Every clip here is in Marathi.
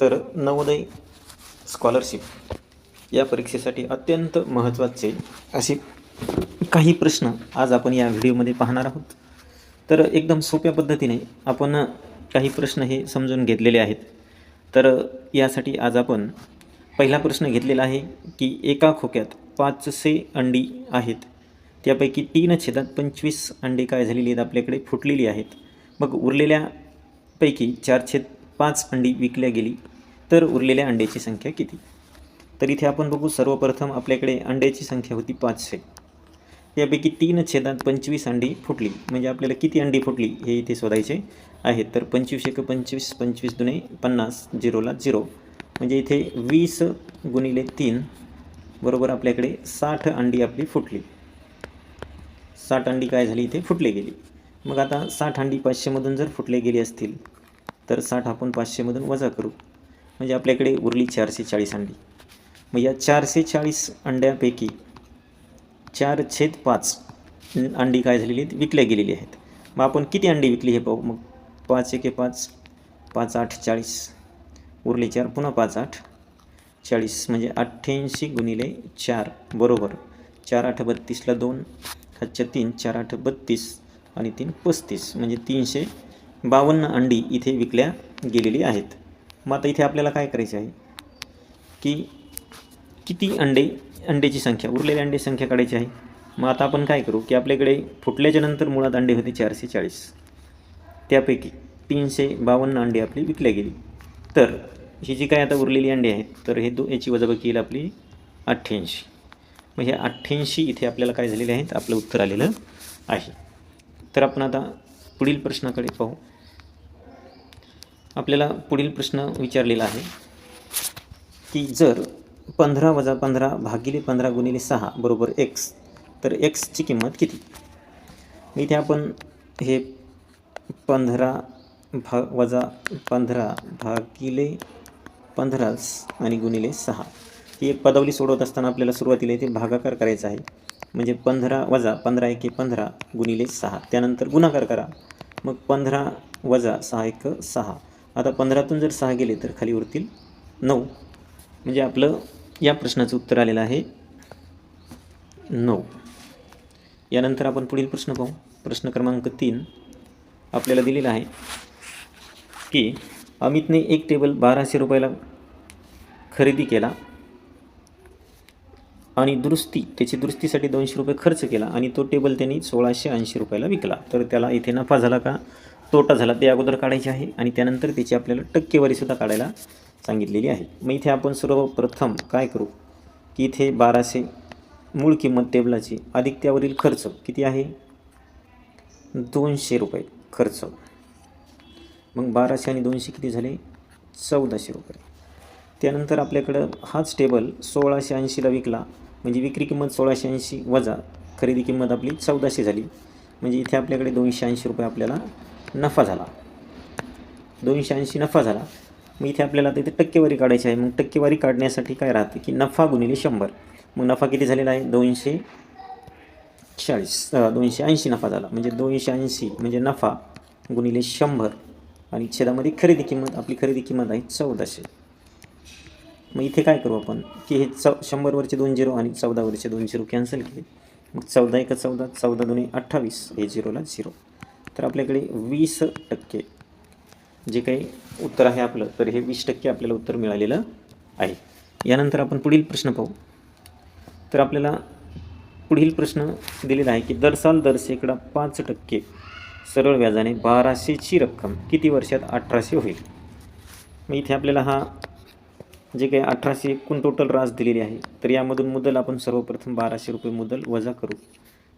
तर नवोदय स्कॉलरशिप या परीक्षेसाठी अत्यंत महत्त्वाचे असे काही प्रश्न आज आपण या व्हिडिओमध्ये पाहणार आहोत. तर एकदम सोप्या पद्धतीने आपण काही प्रश्न हे समजून घेतलेले आहेत. तर यासाठी आज आपण पहिला प्रश्न घेतलेला आहे की एका खोक्यात पाचशे अंडी आहेत. त्यापैकी तीन छेदात पंचवीस अंडी काय झालेली आहेत? आपल्याकडे फुटलेली आहेत. मग उरलेल्यापैकी चार छेद पाच अंडी विकल्या गेली तर उरलेल्या अंड्याची संख्या किती? तर इथे आपण बघू सर्वप्रथम आपल्याकडे अंड्याची संख्या होती पाचशे. यापैकी तीन छेदात पंचवीस अंडी फुटली. म्हणजे आपल्याला किती अंडी फुटली हे इथे शोधायचे आहेत. तर पंचवीस एक पंचवीस पंचवीस दुने पन्नास झिरोला झिरो म्हणजे इथे वीस गुणिले तीन बरोबर आपल्याकडे साठ अंडी आपली फुटली. साठ अंडी काय झाली? इथे फुटले गेली. मग आता साठ अंडी पाचशेमधून जर फुटले गेली असतील तर साठ आपण पाचशेमधून वजा करू. म्हणजे आपल्याकडे उरली चारशे चाळीस अंडी. मग या चारशे चाळीस अंड्यापैकी चार छेद पाच अंडी काय झालेली आहेत? विकल्या गेलेली आहेत. मग आपण किती अंडी विकली हे पाहू. मग पाच एके पाच पाच आठ चाळीस. उरले चार पुन्हा पाच आठ चाळीस. म्हणजे अठ्ठ्याऐंशी गुणिले चार बरोबर. चार आठ बत्तीसला दोन हातच्या तीन चार आठ बत्तीस आणि तीन पस्तीस. म्हणजे तीनशे बावन्न अंडी इथे विकल्या गेलेली आहेत. मग आता इथे आपल्याला काय करायचे आहे? की किती अंडे अंड्याची संख्या उरलेल्या अंडे संख्या काढायची आहे? मग आता आपण काय करू की आपल्याकडे फुटल्याच्या नंतर मुळात अंडे होते चारशे चाळीस. त्यापैकी तीनशे बावन्न अंडी आपली विकल्या गेली. तर ही जी काय आता उरलेली अंडी आहेत तर हे दो याची वजाबाकी येईल आपली अठ्ठ्याऐंशी. मग हे अठ्ठ्याऐंशी इथे आपल्याला काय झालेले आहेत? आपलं उत्तर आलेलं आहे. तर आपण आता पुढील प्रश्नाकडे पाहू. आपल्याला पुढील प्रश्न विचारलेला आहे की जर पंधरा वजा पंधरा भागिले पंधरा गुणिले सहा बरोबर एक्स तर एक्सची किंमत किती? इथे आपण हे पंधरा भा वजा पंधरा भागिले पंधराच आणि गुणिले सहा ही एक पदावली सोडवत असताना आपल्याला सुरुवातीला इथे भागाकार करायचा आहे. म्हणजे पंधरा वजा पंधरा एके पंधरा गुणिले सहा त्यानंतर गुणाकार करा. मग पंधरा वजा सहा एक सहा आता पंधरातून जर सहा गेले तर खाली उरतील नऊ. म्हणजे आपलं या प्रश्नाचं उत्तर आलेलं आहे नऊ. यानंतर आपण पुढील प्रश्न पाहू. प्रश्न क्रमांक तीन आपल्याला दिलेला आहे की अमितने एक टेबल बाराशे रुपयाला खरेदी केला आणि दुरुस्ती त्याची दुरुस्तीसाठी दोनशे रुपये खर्च केला आणि तो टेबल त्यांनी सोळाशे ऐंशी रुपयाला विकला. तर त्याला इथे नफा झाला का? तोटा झाला ते अगोदर काढायचे आहे आणि त्यानंतर त्याची आपल्याला टक्केवारीसुद्धा काढायला सांगितलेली आहे. मग इथे आपण सर्वप्रथम काय करू? की इथे बाराशे मूळ किंमत टेबलाची अधिक त्यावरील खर्च किती आहे? दोनशे रुपये खर्च. मग बाराशे आणि दोनशे किती झाले? चौदाशे रुपये. त्यानंतर आपल्याकडं हाच टेबल सोळाशे ऐंशीला विकला. म्हणजे विक्री किंमत सोळाशे ऐंशी वजा खरेदी किंमत आपली चौदाशे झाली. म्हणजे इथे आपल्याकडे दोनशे ऐंशी रुपये आपल्याला नफा झाला. दोनशे ऐंशी नफा झाला. मग इथे आपल्याला तिथे टक्केवारी काढायची आहे. मग टक्केवारी काढण्यासाठी काय राहते की नफा गुणिले शंभर. मग नफा किती झालेला आहे? दोनशे चाळीस. दोनशे ऐंशी नफा झाला. म्हणजे दोनशे ऐंशी म्हणजे नफा गुणिले शंभर. आणि छेदामध्ये खरेदी किंमत आपली खरेदी किंमत आहे चौदाशे. मग इथे काय करू आपण? की हे चौ शंभरवरचे दोन झिरो आणि चौदावरचे दोन झिरो कॅन्सल केले. मग चौदा एक चौदा चौदा दोन्ही अठ्ठावीस हे झिरोला झिरो. तर आपल्याकडे वीस टक्के जे काही उत्तर आहे आपलं तर हे वीस टक्के आपल्याला उत्तर मिळालेलं आहे. यानंतर आपण पुढील प्रश्न पाहू. तर आपल्याला पुढील प्रश्न दिलेला आहे की दर साल दर शेकडा पाच टक्के सरळ व्याजाने बाराशेची रक्कम किती वर्षात अठराशे होईल? मग इथे आपल्याला हा जे काही अठराशे एकूण टोटल रास दिलेली आहे तर यामधून मुदल आपण सर्वप्रथम बाराशे रुपये मुदल वजा करू.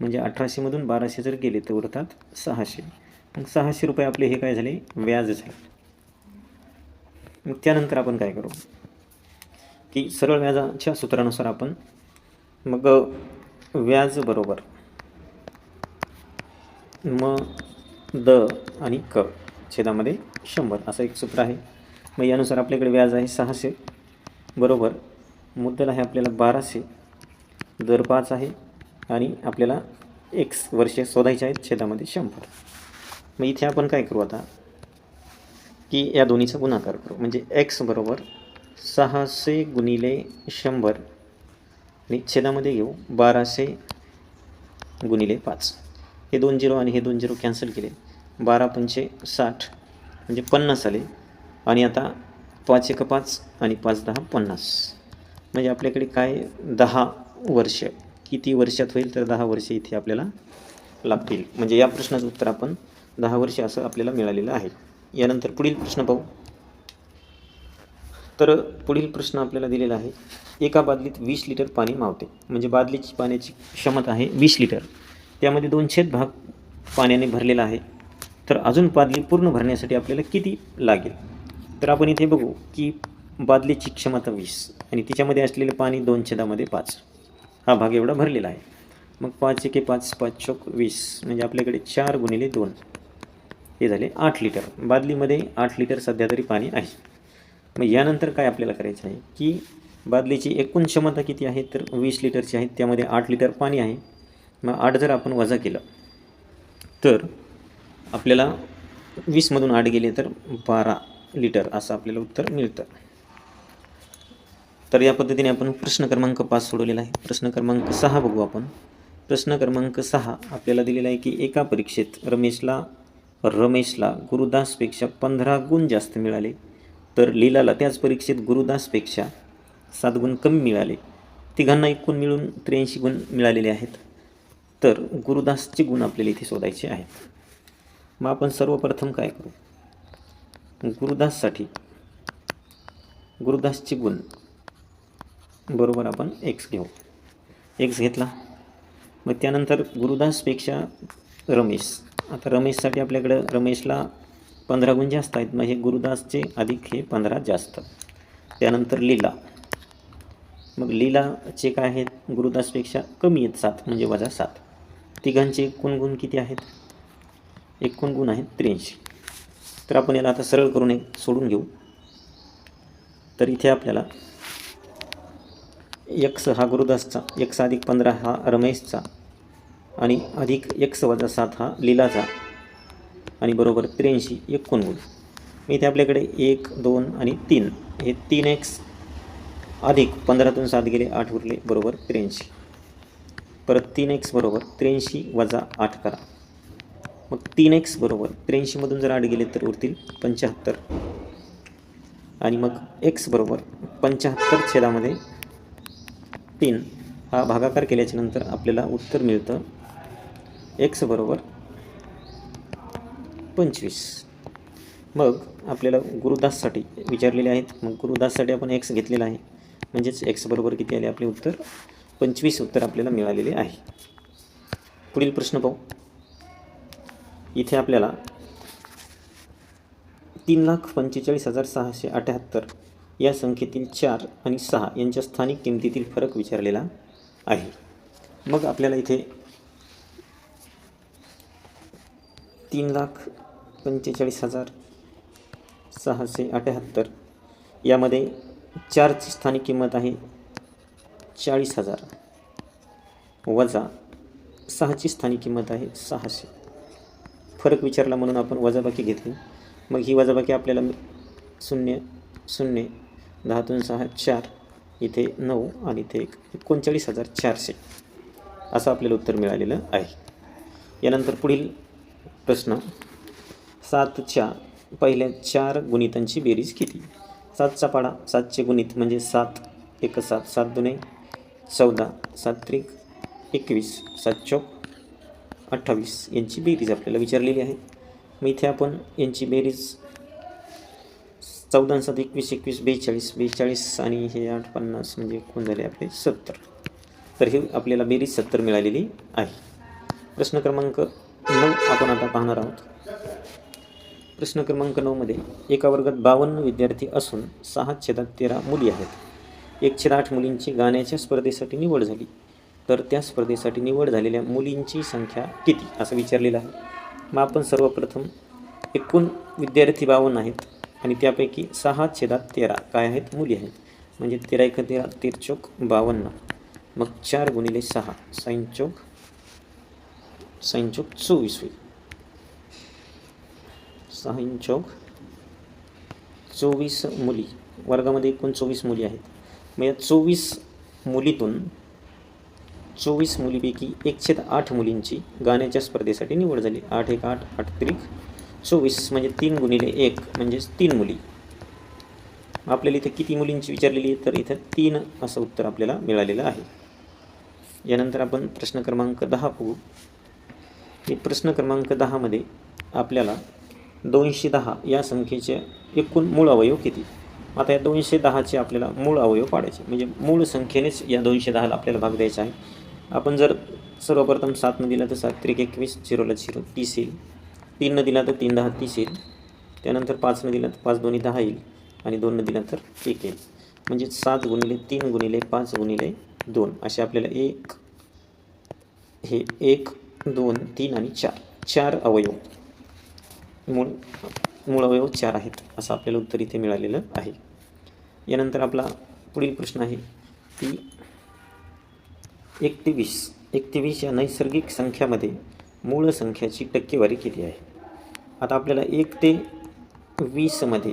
म्हणजे अठराशेमधून बाराशे जर गेले तर उरतात सहाशे. मग सहाशे रुपये आपले हे काय झाले? व्याज झाले मग त्यानंतर आपण काय करू? की सरळ व्याजाच्या सूत्रानुसार आपण मग व्याज बरोबर म द आणि क छेदामध्ये शंभर. असं एक सूत्र आहे. मग यानुसार आपल्याकडे व्याज आहे सहाशे बरोबर. मुद्दल आहे आपल्याला बाराशे. दर पाच आहे. आणि आपल्याला एक्स वर्षे शोधायचे आहेत छेदामध्ये शंभर. मग इथे आपण काय करू आता? की या दोन्हीचा गुणाकार करू. म्हणजे एक्स बरोबर सहाशे गुणिले शंभर आणि छेदामध्ये घेऊ बाराशे गुणिले पाच. हे दोन झिरो आणि हे दोन झिरो कॅन्सल केले. बारा पंचे साठ म्हणजे पन्नास आले. आणि आता पाच एक पाच आणि पाच दहा पन्नास. म्हणजे आपल्याकडे काय? दहा वर्ष. किती वर्षात होईल तर दहा वर्ष इथे आपल्याला लागतील म्हणजे या प्रश्नाचं उत्तर आपण दहा वर्ष असं आपल्याला मिळालेलं आहे. यानंतर पुढील प्रश्न पाहू. तर पुढील प्रश्न आपल्याला दिलेला आहे एका बादलीत वीस लिटर पाणी मावते. म्हणजे बादलीची पाण्याची क्षमता आहे वीस लिटर. त्यामध्ये दोन छेद भाग पाण्याने भरलेला आहे. तर अजून बादली पूर्ण भरण्यासाठी आपल्याला किती लागेल? तर आपण इथे बघू की बादलीची क्षमता वीस आणि तिच्यामध्ये असलेले पाणी दोन छेदामध्ये पाच. हा भाग एवढा भरलेला आहे. मग पाच एके पाच पाच चौक वीस म्हणजे आपल्याकडे चार गुणिले दोन. हे झाले आठ लिटर. बादलीमध्ये आठ लिटर सध्या तरी पाणी आहे. मग यानंतर काय आपल्याला करायचं आहे की बादलीची एकूण क्षमता किती आहे? तर वीस लिटरची आहे. त्यामध्ये आठ लिटर पाणी आहे. मग आठ जर आपण वजा केलं तर आपल्याला वीसमधून आठ गेले तर बारा लिटर असं आपल्याला उत्तर मिळतं. तर या पद्धतीने आपण प्रश्न क्रमांक पाच सोडवलेला आहे. प्रश्न क्रमांक सहा बघू आपण. प्रश्न क्रमांक सहा आपल्याला दिलेला आहे की एका परीक्षेत रमेशला रमेशला गुरुदासपेक्षा पंधरा गुण जास्त मिळाले. तर लीलाला त्याच परीक्षेत गुरुदासपेक्षा सात गुण कमी मिळाले. तिघांना एकूण मिळून त्र्याऐंशी गुण मिळालेले आहेत. तर गुरुदासचे गुण आपल्याला इथे शोधायचे आहेत. मग आपण सर्वप्रथम काय करू? गुरुदाससाठी गुरुदासचे गुण बरोबर आपण एक्स घेऊ. एक्स घेतला. मग त्यानंतर गुरुदासपेक्षा रमेश. आता रमेशसाठी आपल्याकडं रमेशला पंधरा गुण जास्त आहेत. मग हे गुरुदासचे अधिक हे पंधरा जास्त. त्यानंतर लीला. मग लीलाचे काय आहेत? गुरुदासपेक्षा कमी आहेत सात म्हणजे वजा सात. तिघांचे एकूण गुण किती आहेत? एकूण गुण आहेत त्र्याऐंशी. तर आपण याला आता सरळ करून एक सोडून घेऊ. तर इथे आपल्याला यक्स हा गुरुदासचा यक्स अधिक पंधरा हा रमेशचा आणि अधिक यक्स वजा सात हा लीलाचा आणि बरोबर त्र्याऐंशी एकूण मी इथे आपल्याकडे एक दोन आणि तीन. हे तीन एक्स अधिक पंधरातून सात गेले आठ उरले बरोबर त्र्याऐंशी. परत तीन एक्स बरोबर त्र्याऐंशी वजा आठ करा. मग तीन एक्स बरोबर त्र्याऐंशीमधून जर आठ गेले तर उरतील पंच्याहत्तर. आणि मग एक्स बरोबर पंच्याहत्तर छेदामध्ये तीन हा भागाकार केल्याच्यानंतर आपल्याला उत्तर मिळतं. एक्स बरोबर पंचवीस. मग आपल्याला गुरुदाससाठी विचारलेले आहेत. मग गुरुदाससाठी आपण एक्स घेतलेला आहे. म्हणजेच एक्स बरोबर किती आले? आपले उत्तर पंचवीस उत्तर आपल्याला मिळालेले आहे. पुढील प्रश्न पाहू. इथे आपल्याला तीन लाख पंचेचाळीस हजार सहाशे अठ्याहत्तर या संख्येतील चार आणि सहा यांच्या स्थानिक किमतीतील फरक विचारलेला आहे. मग आपल्याला इथे तीन लाख पंचेचाळीस हजार सहाशे अठ्याहत्तर यामध्ये चारची स्थानिक किंमत आहे चाळीस हजार वजा सहाची स्थानिक किंमत आहे सहाशे. फरक विचारला म्हणून आपण वजाबाकी घेतली. मग ही वजाबाकी आपल्याला शून्य शून्य दहा दोन सहा चार. इथे नऊ आणि इथे एक. एकोणचाळीस हजार चारशे. असं आपल्याला उत्तर मिळालेलं आहे. यानंतर पुढील प्रश्न. सातच्या पहिल्या चार गुणितांची बेरीज किती? सातचा पाडा सातचे गुणित म्हणजे सात. एक सात सात दुने चौदा सात त्रिक. एकवीस सात चौक. अठ्ठावीस यांची बेरीज आपल्याला विचारलेली आहे. मग इथे आपण यांची बेरीज चौदा सात एकवीस एकवीस बेचाळीस बेचाळीस आणि हे आठ पन्नास म्हणजे कोण झाले आपले सत्तर. तर हे आपल्याला बेरीज सत्तर मिळालेली आहे. प्रश्न क्रमांक नऊ आपण आता पाहणार आहोत. प्रश्न क्रमांक नऊमध्ये एका वर्गात बावन्न विद्यार्थी असून सहा छेदात तेरा मुली आहेत. एक छेद आठ मुलींची गाण्याच्या स्पर्धेसाठी निवड झाली. तर त्या स्पर्धेसाठी निवड झालेल्या मुलींची संख्या किती? असं विचारलेलं आहे. मग आपण सर्वप्रथम एकूण विद्यार्थी बावन्न आहेत. आणि त्यापैकी सहा छेदात तेरा. काय आहेत? मुली आहेत. म्हणजे तेरा एक तेरा तिरचोक चौक बावन्न. मग चार गुणिले सहा. साईन चौक साईन चौक चोवीस होईल. साईन चौक चोवीस मुली. वर्गामध्ये एकूण चोवीस मुली आहेत. मग या चोवीस मुलीतून चोवीस मुलीपैकी एकशे आठ मुलींची गाण्याच्या स्पर्धेसाठी निवड झाली. आठ एक आठ आठ त्रिक चोवीस म्हणजे तीन गुणिले एक म्हणजेच तीन मुली. आपल्याला इथे किती मुलींची विचारलेली आहे तर इथं तीन असं उत्तर आपल्याला मिळालेलं आहे. यानंतर आपण प्रश्न क्रमांक दहा बघू. हे प्रश्न क्रमांक दहामध्ये आपल्याला दोनशे दहा या संख्येचे एकूण मूळ अवयव किती? आता या दोनशे दहाचे आपल्याला मूळ अवयव पाडायचे. म्हणजे मूळ संख्येनेच या दोनशे दहाला आपल्याला भाग द्यायचा आहे. आपण जर सर्वप्रथम सातनं दिला तर सात त्रिक एकवीस झिरोला झिरो तीस येईल. तीननं दिला तर तीन दहा तीस येईल. त्यानंतर पाचनं दिला तर पाच दोन्ही दहा येईल आणि दोननं दिला तर एक येईल. म्हणजे सात गुणिले तीन गुणिले पाच गुणिले दोन असे आपल्याला एक हे एक दोन तीन आणि चार. चार अवयव. मूळ मूळ अवयव चार आहेत असं आपल्याला उत्तर इथे मिळालेलं आहे. यानंतर आपला पुढील प्रश्न आहे की एकतीवीस एकतीवीस या नैसर्गिक संख्यामध्ये मूळ संख्याची टक्केवारी किती आहे? आता आपल्याला एक ते वीसमध्ये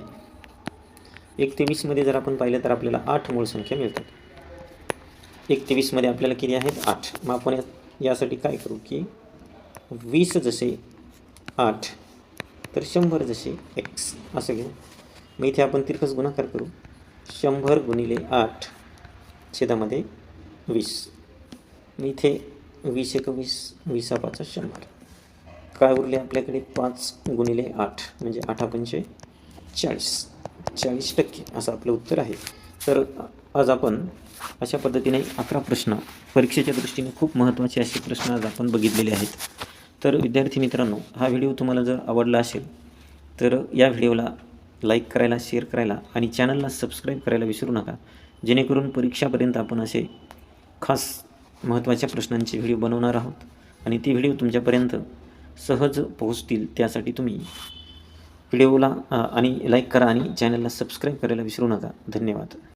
एक ते वीसमध्ये जर आपण पाहिलं तर आपल्याला आठ मूळ संख्या मिळतात. एक ते वीसमध्ये आपल्याला किती आहेत? आठ. मग आपण या- यासाठी काय करू की वीस जसे आठ तर शंभर जसे एक्स. असं घेऊ. मग इथे आपण तिरकस गुणाकार करू. शंभर गुणिले आठ छेदामध्ये वीस. मी इथे वीस एक वीस वीसा पाच शंभर. काय उरले आपल्याकडे? पाच गुणिले आठ म्हणजे आठा पंचे चाळीस. चाळीस टक्के असं आपलं उत्तर आहे. तर आज आपण अशा पद्धतीने अकरा प्रश्न परीक्षेच्या दृष्टीने खूप महत्त्वाचे असे प्रश्न आज आपण बघितलेले आहेत. तर विद्यार्थी मित्रांनो हा व्हिडिओ तुम्हाला जर आवडला असेल तर या व्हिडिओला लाईक करायला शेअर करायला आणि चॅनलला सबस्क्राईब करायला विसरू नका. जेणेकरून परीक्षापर्यंत आपण असे खास महत्त्वाच्या प्रश्नांचे व्हिडिओ बनवणार आहोत. आणि ती व्हिडिओ तुमच्यापर्यंत सहज पोहोचतील त्यासाठी तुम्ही व्हिडिओला आणि लाईक करा आणि चॅनलला सबस्क्राईब करायला विसरू नका. धन्यवाद.